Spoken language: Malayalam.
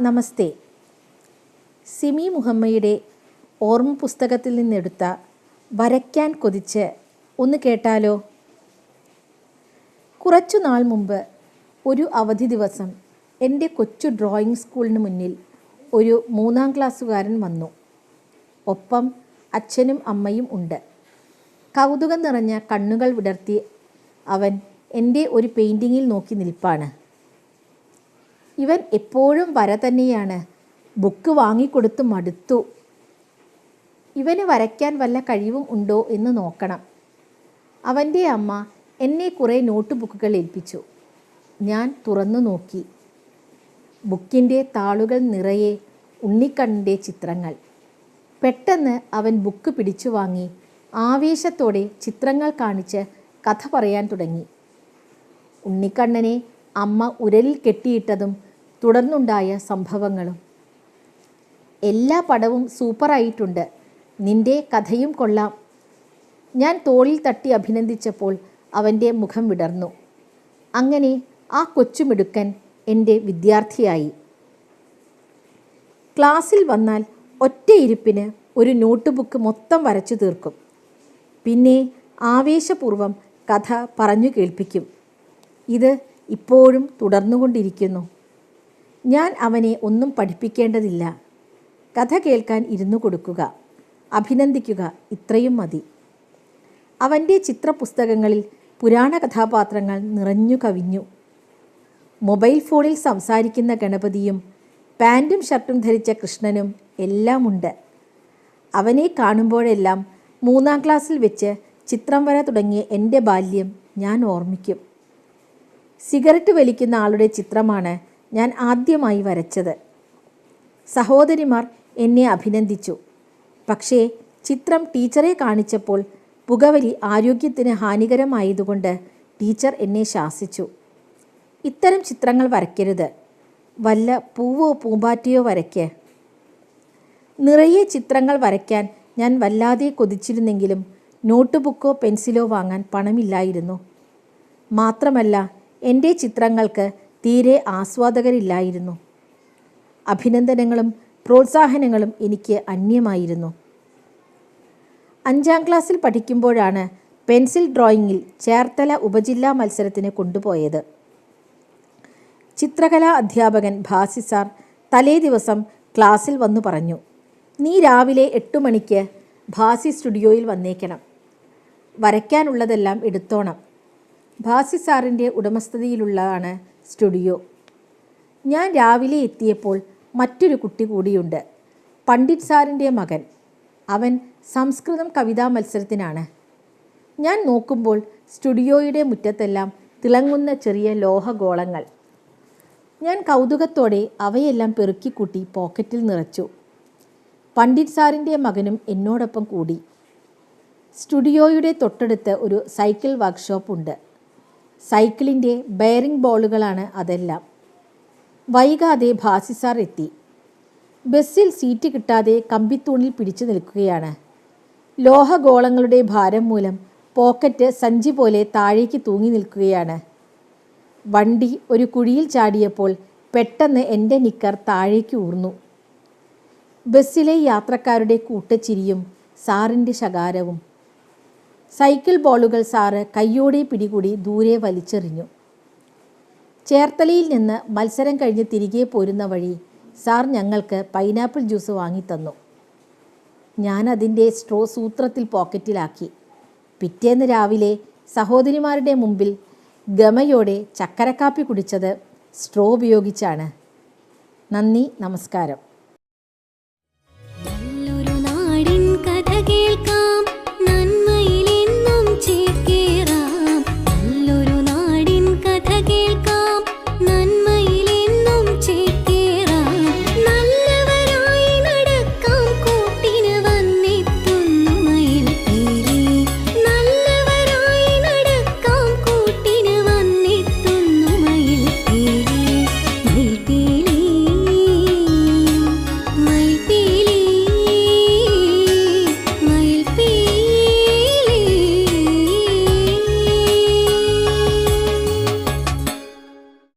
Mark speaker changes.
Speaker 1: നമസ്തേ. സിമി മുഹമ്മയുടെ ഓർമ്മ പുസ്തകത്തിൽ നിന്നെടുത്ത വരയ്ക്കാൻ കൊതിച്ച് ഒന്ന് കേട്ടാലോ? കുറച്ചു നാൾ മുമ്പ് ഒരു അവധി ദിവസം എന്റെ കൊച്ചു ഡ്രോയിങ് സ്കൂളിന് മുന്നിൽ ഒരു മൂന്നാം ക്ലാസ്സുകാരൻ വന്നു. ഒപ്പം അച്ഛനും അമ്മയും ഉണ്ട്. കൗതുകം നിറഞ്ഞ കണ്ണുകൾ വിടർത്തി അവൻ എന്റെ ഒരു പെയിന്റിങ്ങിൽ നോക്കി നിൽപ്പാണ്. ഇവൻ എപ്പോഴും വര തന്നെയാണ്. ബുക്ക് വാങ്ങിക്കൊടുത്ത് മടുത്തു. ഇവന് വരയ്ക്കാൻ വല്ല കഴിവും ഉണ്ടോ എന്ന് നോക്കണം. അവന്റെ അമ്മ എന്നെ കുറേ നോട്ട് ബുക്കുകൾ ഏൽപ്പിച്ചു. ഞാൻ തുറന്നു നോക്കി. ബുക്കിന്റെ താളുകൾ നിറയെ ഉണ്ണിക്കണ്ണിന്റെ ചിത്രങ്ങൾ. പെട്ടെന്ന് അവൻ ബുക്ക് പിടിച്ചു വാങ്ങി. ആവേശത്തോടെ ചിത്രങ്ങൾ കാണിച്ച് കഥ പറയാൻ തുടങ്ങി. ഉണ്ണിക്കണ്ണനെ അമ്മ ഉരലിൽ കെട്ടിയിട്ടതും തുടർന്നുണ്ടായ സംഭവങ്ങളും. എല്ലാ പടവും സൂപ്പറായിട്ടുണ്ട്. നിന്റെ കഥയും കൊള്ളാം. ഞാൻ തോളിൽ തട്ടി അഭിനന്ദിച്ചപ്പോൾ അവന്റെ മുഖം വിടർന്നു. അങ്ങനെ ആ കൊച്ചുമിടുക്കൻ എന്റെ വിദ്യാർത്ഥിയായി. ക്ലാസ്സിൽ വന്നാൽ ഒറ്റയിരുപ്പിന് ഒരു നോട്ട് ബുക്ക് മൊത്തം വരച്ചു തീർക്കും. പിന്നെ ആവേശപൂർവം കഥ പറഞ്ഞു കേൾപ്പിക്കും. ഇത് ഇപ്പോഴും തുടർന്നുകൊണ്ടിരിക്കുന്നു. ഞാൻ അവനെ ഒന്നും പഠിപ്പിക്കേണ്ടതില്ല. കഥ കേൾക്കാൻ ഇരുന്നു കൊടുക്കുക. അഭിനന്ദിക്കുക. ഇത്രയും മതി. അവന്റെ ചിത്രപുസ്തകങ്ങളിൽ പുരാണ കഥാപാത്രങ്ങൾ നിറഞ്ഞു കവിഞ്ഞു. മൊബൈൽ ഫോണിൽ സംസാരിക്കുന്ന ഗണപതിയും പാന്റും ഷർട്ടും ധരിച്ച കൃഷ്ണനും എല്ലാമുണ്ട്. അവനെ കാണുമ്പോഴെല്ലാം മൂന്നാം ക്ലാസ്സിൽ വെച്ച് ചിത്രം വര തുടങ്ങിയ എന്റെ ബാല്യം ഞാൻ ഓർമ്മിക്കും. സിഗരറ്റ് വലിക്കുന്ന ആളുടെ ചിത്രമാണ് ഞാൻ ആദ്യമായി വരച്ചത്. സഹോദരിമാർ എന്നെ അഭിനന്ദിച്ചു. പക്ഷേ ചിത്രം ടീച്ചറെ കാണിച്ചപ്പോൾ പുകവലി ആരോഗ്യത്തിന് ഹാനികരമായതുകൊണ്ട് ടീച്ചർ എന്നെ ശാസിച്ചു. ഇത്തരം ചിത്രങ്ങൾ വരയ്ക്കരുത്. വല്ല പൂവോ പൂമ്പാറ്റയോ വരയ്ക്ക്. നിറയെ ചിത്രങ്ങൾ വരയ്ക്കാൻ ഞാൻ വല്ലാതെ കൊതിച്ചിരുന്നെങ്കിലും നോട്ട് ബുക്കോ പെൻസിലോ വാങ്ങാൻ പണമില്ലായിരുന്നു. മാത്രമല്ല എന്റെ ചിത്രങ്ങൾക്ക് തീരെ ആസ്വാദകരില്ലായിരുന്നു. അഭിനന്ദനങ്ങളും പ്രോത്സാഹനങ്ങളും എനിക്ക് അന്യമായിരുന്നു. അഞ്ചാം ക്ലാസ്സിൽ പഠിക്കുമ്പോഴാണ് പെൻസിൽ ഡ്രോയിങ്ങിൽ ചേർത്തല ഉപജില്ലാ മത്സരത്തിന് കൊണ്ടുപോയത്. ചിത്രകലാ അധ്യാപകൻ ഭാസി സാർ തലേ ദിവസം ക്ലാസ്സിൽ വന്നു പറഞ്ഞു നീ രാവിലെ എട്ട് മണിക്ക് ഭാസി സ്റ്റുഡിയോയിൽ വന്നേക്കണം. വരയ്ക്കാനുള്ളതെല്ലാം എടുത്തോണം. ഭാസി സാറിന്റെ ഉടമസ്ഥതയിലുള്ളതാണ് സ്റ്റുഡിയോ. ഞാൻ രാവിലെ എത്തിയപ്പോൾ മറ്റൊരു കുട്ടി കൂടിയുണ്ട്. പണ്ഡിറ്റ് സാറിന്റെ മകൻ. അവൻ സംസ്കൃതം കവിതാ മത്സരത്തിനാണ്. ഞാൻ നോക്കുമ്പോൾ സ്റ്റുഡിയോയുടെ മുറ്റത്തെല്ലാം തിളങ്ങുന്ന ചെറിയ ലോഹഗോളങ്ങൾ. ഞാൻ കൗതുകത്തോടെ അവയെല്ലാം പെറുക്കിക്കൂട്ടി പോക്കറ്റിൽ നിറച്ചു. പണ്ഡിറ്റ് സാറിന്റെ മകനും എന്നോടൊപ്പം കൂടി. സ്റ്റുഡിയോയുടെ തൊട്ടടുത്ത് ഒരു സൈക്കിൾ വർക്ക്ഷോപ്പ് ഉണ്ട് സൈക്കിളിന്റെ ബെയറിംഗ് ബോളുകളാണ് അതെല്ലാം. വൈകാതെ ഭാസി സാർ എത്തി. ബസ്സിൽ സീറ്റ് കിട്ടാതെ കമ്പിത്തൂണിൽ പിടിച്ചു നിൽക്കുകയാണ്. ലോഹഗോളങ്ങളുടെ ഭാരം മൂലം പോക്കറ്റ് സഞ്ചി പോലെ താഴേക്ക് തൂങ്ങി നിൽക്കുകയാണ്. വണ്ടി ഒരു കുഴിയിൽ ചാടിയപ്പോൾ പെട്ടെന്ന് എന്റെ നിക്കർ താഴേക്ക് ഊർന്നു. ബസ്സിലെ യാത്രക്കാരുടെ കൂട്ടച്ചിരിയും സാറിന്റെ ശകാരവും സൈക്കിൾ ബോളുകൾ സാറ് കയ്യോടെ പിടികൂടി ദൂരെ വലിച്ചെറിഞ്ഞു. ചേർത്തലയിൽ നിന്ന് മത്സരം കഴിഞ്ഞ് തിരികെ പോരുന്ന വഴി സാർ ഞങ്ങൾക്ക് പൈനാപ്പിൾ ജ്യൂസ് വാങ്ങിത്തന്നു ഞാൻ അതിന്റെ സ്ട്രോ സൂത്രത്തിൽ പോക്കറ്റിലാക്കി. പിറ്റേന്ന് രാവിലെ സഹോദരിമാരുടെ മുമ്പിൽ ഗമയോടെ ചക്കരക്കാപ്പി കുടിച്ചത് സ്ട്രോ ഉപയോഗിച്ചാണ്. നന്ദി നമസ്കാരം.